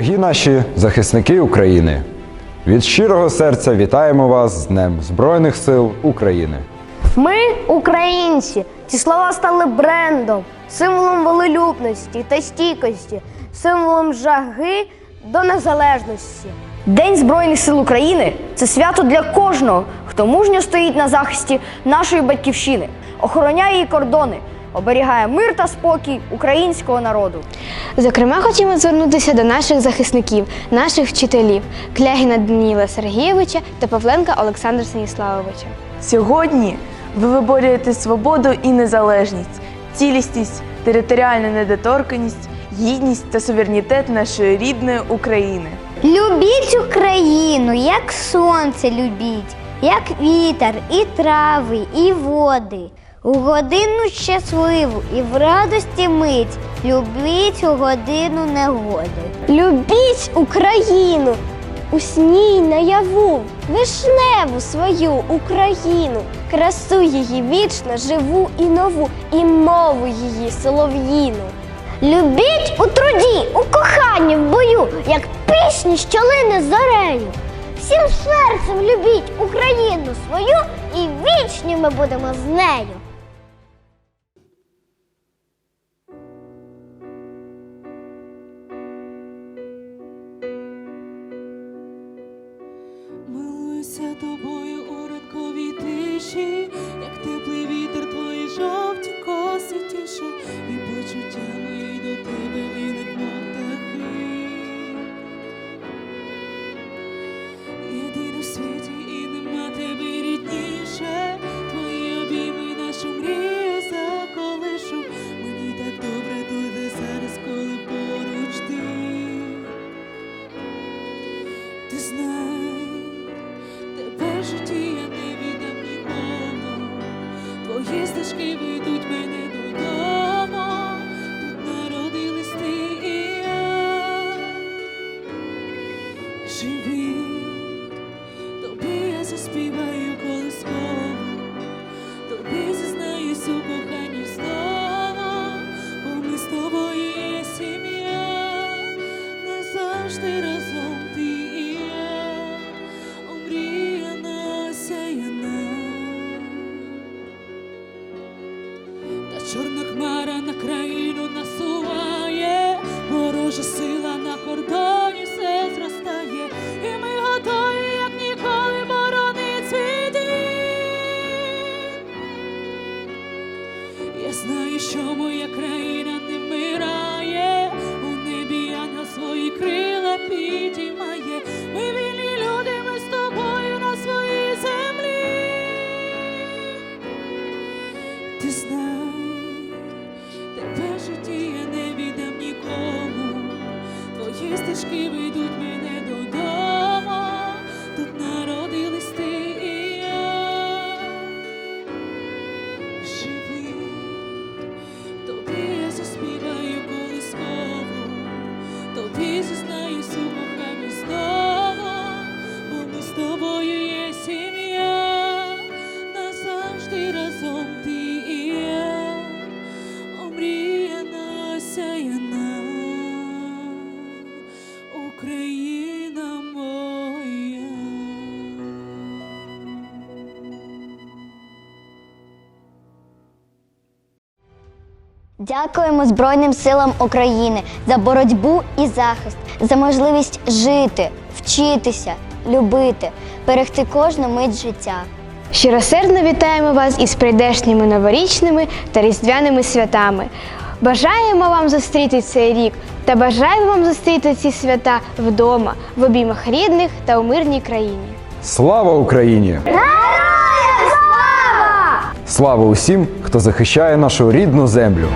Дорогі наші захисники України, від щирого серця вітаємо вас з Днем Збройних сил України. Ми українці. Ці слова стали брендом, символом волелюбності та стійкості, символом жаги до незалежності. День Збройних сил України це свято для кожного, хто мужньо стоїть на захисті нашої батьківщини, охороняє її кордони, оберігає мир та спокій українського народу. Зокрема, хотімо звернутися до наших захисників, наших вчителів Клягіна Даніла Сергійовича та Павленка Олександра Станіславовича. Сьогодні ви виборюєте свободу і незалежність, цілісність, територіальну недоторканність, гідність та суверенітет нашої рідної України. Любіть Україну, як сонце любіть, як вітер, і трави, і води. У годину щасливу і в радості мить любіть у годину негоди. Любіть Україну! Усній наяву, вишневу свою Україну, красу її вічно, живу і нову, і мову її солов'їну. Любіть у труді, у коханні в бою, як пісні, що лине зорею. Всім серцем любіть Україну свою, і вічні ми будемо з нею. Тобою у ранковій тиші, Живи, тобі я заспіваю колискову, Країна не вмирає, у небі ангел свої крила підіймає. Ми вільні люди, ми з тобою на своїй землі. Ти знай, тебе в житті я не віддам нікому. Твої стежки ведуть Україна моя. Дякуємо Збройним силам України за боротьбу і захист, за можливість жити, вчитися, любити, берегти кожну мить життя. Щиросердно вітаємо вас із прийдешніми новорічними та різдвяними святами. Бажаємо вам зустріти цей рік та бажаю вам зустріти ці свята вдома, в обіймах рідних та у мирній країні. Слава Україні! Слава усім, хто захищає нашу рідну землю!